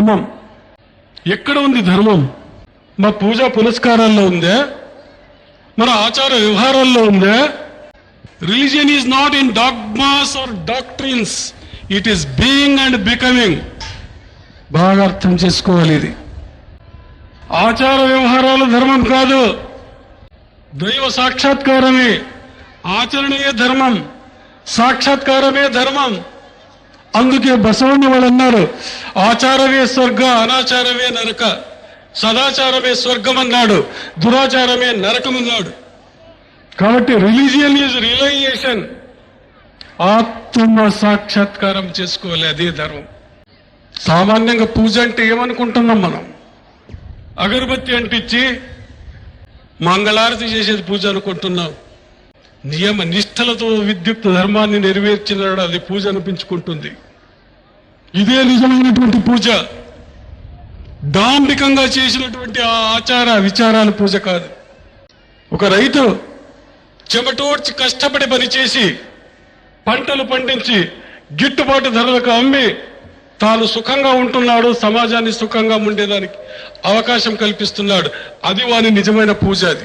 ధర్మం. ఎక్కడ ఉంది ధర్మం? మా పూజా పునస్కారాల్లో ఉందే? మన ఆచార వ్యవహారాల్లో ఉందే? Religion is not in dogmas or doctrines it is being and becoming బాగా అర్థం చేసుకోవాలి ఇది. ఆచార వ్యవహారాలు ధర్మం కాదు. దైవ సాక్షాత్కారమే. ఆచరణీయ ధర్మం. సాక్షాత్కారమే ధర్మం. అందుకే బసవన్న వాళ్ళు అన్నారు ఆచారమే స్వర్గ అనాచారమే నరక సదాచారమే స్వర్గం అన్నాడు దురాచారమే నరకం అన్నాడు కాబట్టి రిలీజియన్ ఈజ్ రియలైజేషన్ ఆత్మ సాక్షాత్కారం చేసుకోవాలి అదే ధర్మం. సామాన్యంగా పూజ అంటే ఏమనుకుంటున్నాం మనం? అగరబత్తి అంటించి మంగళారతి చేసేది పూజ అనుకుంటున్నాం. నియమ నిష్ఠలతో విద్యుత్ ధర్మాన్ని నెరవేర్చినాడు అది పూజ అనిపించుకుంటుంది. ఇదే నిజమైనటువంటి పూజ. డాంబికంగా చేసినటువంటి ఆ ఆచార విచారాల పూజ కాదు. ఒక రైతు చెమటోడ్చి కష్టపడి పనిచేసి పంటలు పండించి గిట్టుబాటు ధరలకు అమ్మి తాను సుఖంగా ఉంటున్నాడు సమాజాన్ని సుఖంగా ఉండేదానికి అవకాశం కల్పిస్తున్నాడు. అది వాని నిజమైన పూజ అది.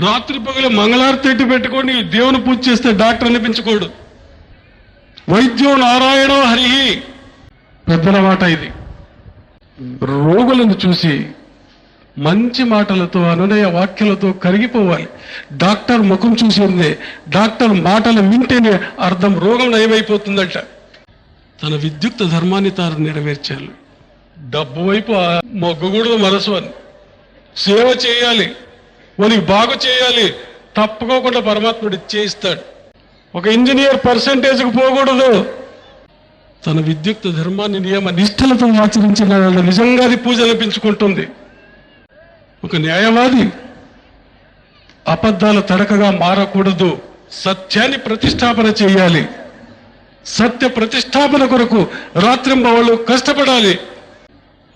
రాత్రి పగలు మంగళారతి పెట్టుకొని దేవుని పూజ చేస్తే డాక్టర్ అనిపించుకోడు వైద్యం నారాయణ హరి పెద్దల మాట ఇది. రోగులను చూసి మంచి మాటలతో అనునయ వాక్యాలతో కరిగిపోవాలి. డాక్టర్ ముఖం చూసిందే డాక్టర్ మాటలు వింటేనే అర్థం రోగం నయమైపోతుందట. తన విద్యుక్త ధర్మాన్ని తాను నెరవేర్చాలి. డబ్బు వైపు మొగ్గకూడదు మనసు అని. సేవ చేయాలి. వానికి బాగు చేయాలి. తప్పుకోకుండా పరమాత్ముడు చేయిస్తాడు ఒక ఇంజనీర్ పర్సంటేజ్కి పోకూడదు. తన విద్యుక్త ధర్మాన్ని నియమ నిష్ఠలతో ఆచరించిన వాళ్ళు నిజంగా అది పూజ అనిపించుకుంటుంది. ఒక న్యాయవాది అబద్ధాల తడకగా మారకూడదు. సత్యాన్ని ప్రతిష్టాపన చేయాలి. సత్య ప్రతిష్టాపన కొరకు రాత్రింబవళ్ళు కష్టపడాలి.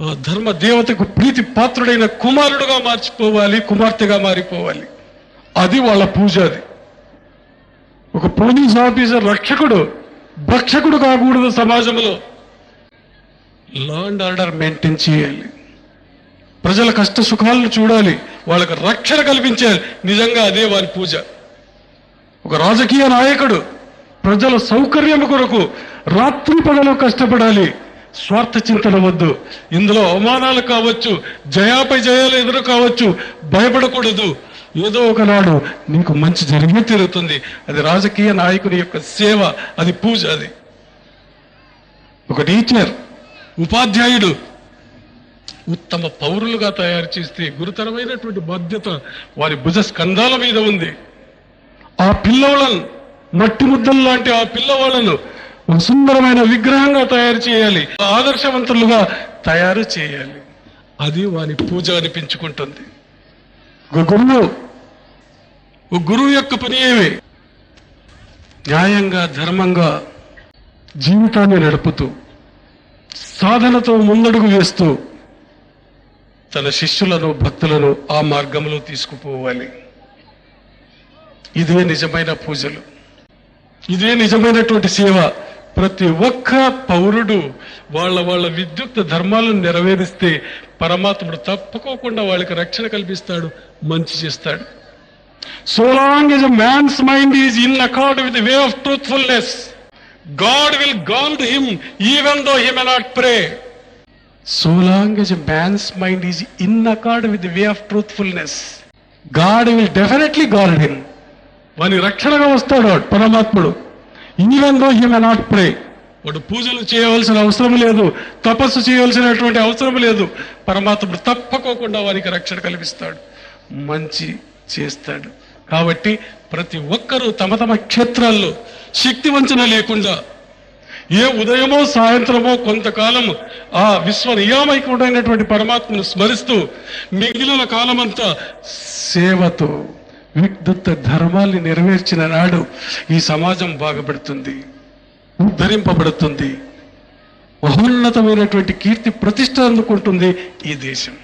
ధర్మ దేవతకు ప్రీతి పాత్రుడైన కుమారుడుగా మార్చిపోవాలి కుమార్తెగా మారిపోవాలి. అది వాళ్ళ పూజ అది ఒక పోలీస్ ఆఫీసర్ రక్షకుడు భక్షకుడు కాకూడదు సమాజంలో. లా అండ్ ఆర్డర్ మెయింటైన్ చేయాలి. ప్రజల కష్ట సుఖాలను చూడాలి. వాళ్ళకు రక్షణ కల్పించాలి. నిజంగా అదే వారి పూజ. ఒక రాజకీయ నాయకుడు ప్రజల సౌకర్యం కొరకు రాత్రి పగలు కష్టపడాలి. స్వార్థ చింతన వద్దు. ఇందులో అవమానాలు కావచ్చు జయాపై జయాలు ఎదురు కావచ్చు భయపడకూడదు. ఏదో ఒకనాడు నీకు మంచి జరిగి తీరుతుంది. అది రాజకీయ నాయకుని యొక్క సేవ అది పూజ అది. ఒక టీచర్ ఉపాధ్యాయుడు ఉత్తమ పౌరులుగా తయారు చేస్తే గురుతరమైనటువంటి బాధ్యత వారి భుజ స్కంధాల మీద ఉంది. ఆ పిల్లవాళ్ళను మట్టి ముద్దలు లాంటి ఆ పిల్లవాళ్ళను ఒక సుందరమైన విగ్రహంగా తయారు చేయాలి. ఆదర్శవంతులుగా తయారు చేయాలి. అది వాని పూజ అనిపించుకుంటుంది. ఒక గురువు. ఒక గురువు యొక్క పని ఏమి? న్యాయంగా ధర్మంగా జీవితాన్ని నడుపుతూ సాధనతో ముందడుగు వేస్తూ తన శిష్యులను భక్తులను ఆ మార్గంలో తీసుకుపోవాలి. ఇదే నిజమైన పూజలు. ఇదే నిజమైనటువంటి సేవ. ప్రతి ఒక్క పౌరుడు వాళ్ళ వాళ్ళ విద్యుక్త ధర్మాలను నెరవేరిస్తే పరమాత్ముడు తప్పుకోకుండా వాళ్ళకి రక్షణ కల్పిస్తాడు మంచి చేస్తాడు. So long is man's mind is in accord with way of truthfulness God will God him even though him not pray so long is man's mind is in accord with way of truthfulness God will definitely God him వాని రక్షణగా వస్తాడు పరమాత్ముడు even though he not pray వాడు పూజలు చేయవలసిన అవసరం లేదు తపస్సు చేయవలసినటువంటి అవసరం లేదు. పరమాత్ముడు తప్పకోకుండా వారికి రక్షణ కల్పిస్తాడు మంచి చేస్తాడు. కాబట్టి ప్రతి ఒక్కరూ తమ తమ క్షేత్రాల్లో శక్తి వంచన లేకుండా ఏ ఉదయమో సాయంత్రమో కొంతకాలం ఆ విశ్వ నియామకుడైనటువంటి పరమాత్మను స్మరిస్తూ మిగిలిన కాలమంతా సేవతో విద్యుత్ ధర్మాల్ని నెరవేర్చిన నాడు ఈ సమాజం బాగుపడుతుంది ఉద్ధరింపబడుతుంది. మహోన్నతమైనటువంటి కీర్తి ప్రతిష్ట అందుకుంటుంది ఈ దేశం.